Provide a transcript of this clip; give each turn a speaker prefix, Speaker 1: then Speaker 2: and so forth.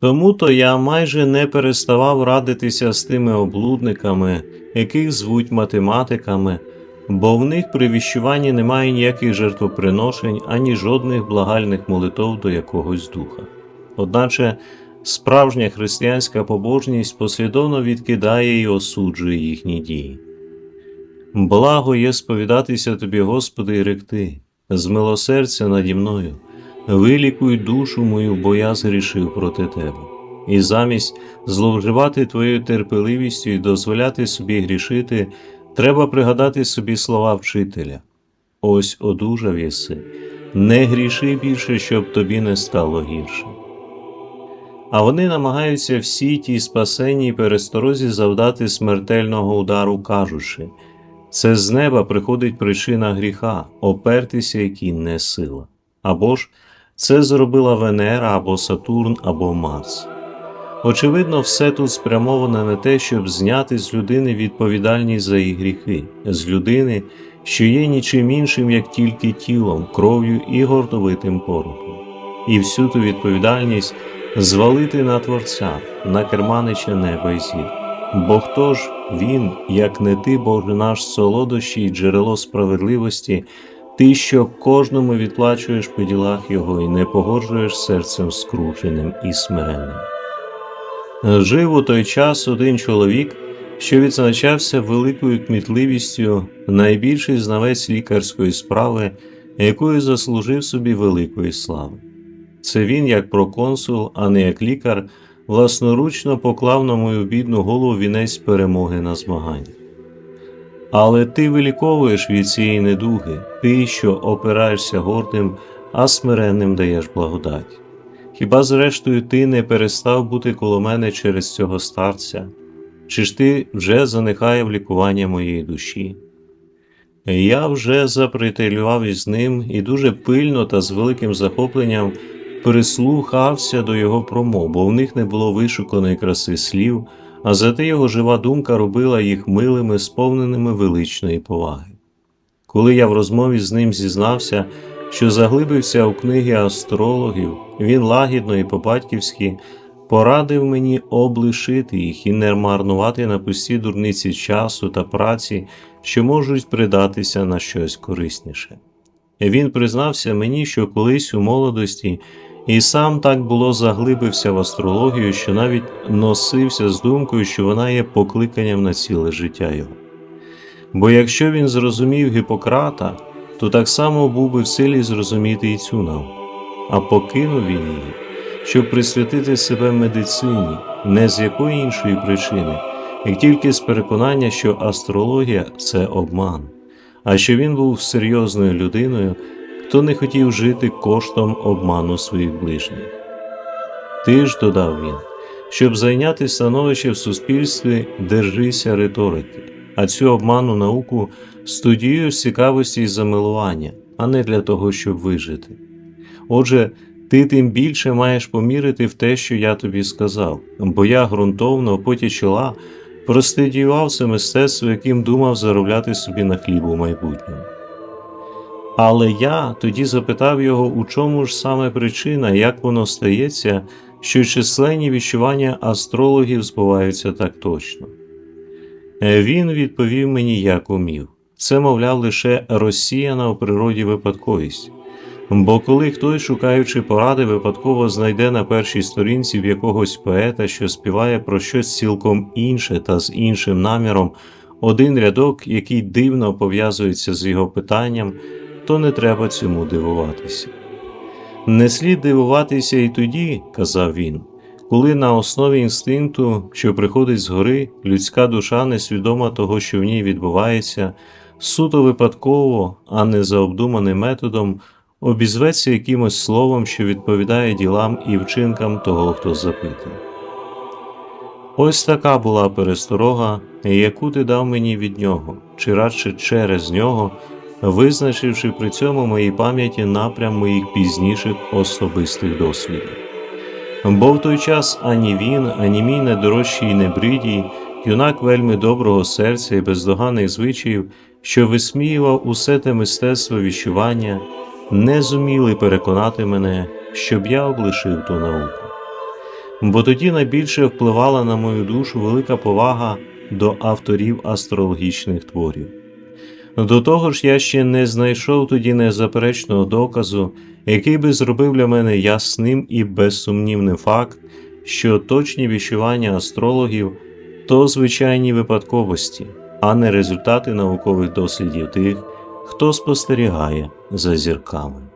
Speaker 1: Тому то я майже не переставав радитися з тими облудниками, яких звуть математиками, бо в них при віщуванні немає ніяких жертвоприношень ані жодних благальних молитов до якогось духа. Одначе справжня християнська побожність послідовно відкидає і осуджує їхні дії. Благо є сповідатися тобі, Господи, і ректи, змилосердя наді мною, вилікуй душу мою, бо я згрішив проти тебе. І замість зловживати твоєю терпеливістю і дозволяти собі грішити, треба пригадати собі слова вчителя. Ось одужав єси, не гріши більше, щоб тобі не стало гірше. А вони намагаються всі тій спасенній пересторозі завдати смертельного удару, кажучи це з неба приходить причина гріха, опертися, який не сила. Або ж це зробила Венера або Сатурн, або Марс. Очевидно, все тут спрямоване на те, щоб зняти з людини відповідальність за її гріхи, з людини, що є нічим іншим, як тільки тілом, кров'ю і гордовитим порохом, і всю ту відповідальність звалити на Творця, на керманича неба й зір. Бо хто ж він, як не ти, Боже наш солодощі й джерело справедливості, ти, що кожному відплачуєш по ділах його і не погоджуєш серцем скрученим і смиренним. Жив у той час один чоловік, що відзначався великою кмітливістю, найбільший знавець лікарської справи, якою заслужив собі великої слави. Це він, як проконсул, а не як лікар, власноручно поклав на мою бідну голову вінець перемоги на змаганнях. Але ти виліковуєш від цієї недуги, ти, що опираєшся гордим, а смиренним даєш благодать. Хіба зрештою ти не перестав бути коло мене через цього старця? Чи ж ти вже занехаяв лікування моєї душі? Я вже запрителював із ним і дуже пильно та з великим захопленням прислухався до його промов, бо в них не було вишуканої краси слів, а зате його жива думка робила їх милими, сповненими величної поваги. Коли я в розмові з ним зізнався, що заглибився у книги астрологів, він лагідно і по-батьківськи порадив мені облишити їх і не марнувати на пусті дурниці часу та праці, що можуть придатися на щось корисніше. Він признався мені, що колись у молодості і сам так було заглибився в астрологію, що навіть носився з думкою, що вона є покликанням на ціле життя його. Бо якщо він зрозумів Гіппократа, то так само був би в силі зрозуміти і цю науку, а покинув він її, щоб присвятити себе медицині, не з якої іншої причини, як тільки з переконання, що астрологія це обман, а що він був серйозною людиною, хто не хотів жити коштом обману своїх ближніх. Ти ж, додав він, щоб зайняти становище в суспільстві, держися риторики, а цю обману науку студіюєш з цікавості і замилування, а не для того, щоб вижити. Отже, ти тим більше маєш помірити в те, що я тобі сказав, бо я ґрунтовно, поті чола, простидіював це мистецтво, яким думав заробляти собі на хліб у майбутньому. Але я тоді запитав його, у чому ж саме причина, як воно стається, що численні відчування астрологів збуваються так точно. Він відповів мені, як умів. Це, мовляв, лише розсіяна у природі випадковість. Бо коли хтось, шукаючи поради, випадково знайде на першій сторінці в якогось поета, що співає про щось цілком інше та з іншим наміром, один рядок, який дивно пов'язується з його питанням, то не треба цьому дивуватися. Не слід дивуватися і тоді, казав він, коли на основі інстинкту, що приходить згори, людська душа несвідома того, що в ній відбувається, суто випадково, а не за обдуманим методом, обізветься якимось словом, що відповідає ділам і вчинкам того, хто запитує. Ось така була пересторога, яку ти дав мені від нього, чи радше через нього, визначивши при цьому моїй пам'яті напрям моїх пізніших особистих досвідів. Бо в той час ані він, ані мій найдорожчий небридій, юнак вельми доброго серця і бездоганних звичаїв, що висміював усе те мистецтво віщування, не зуміли переконати мене, щоб я облишив ту науку. бо тоді найбільше впливала на мою душу велика повага до авторів астрологічних творів. До того ж, я ще не знайшов тоді незаперечного доказу, який би зробив для мене ясним і безсумнівним факт, що точні віщування астрологів то звичайні випадковості, а не результати наукових дослідів тих, хто спостерігає за зірками.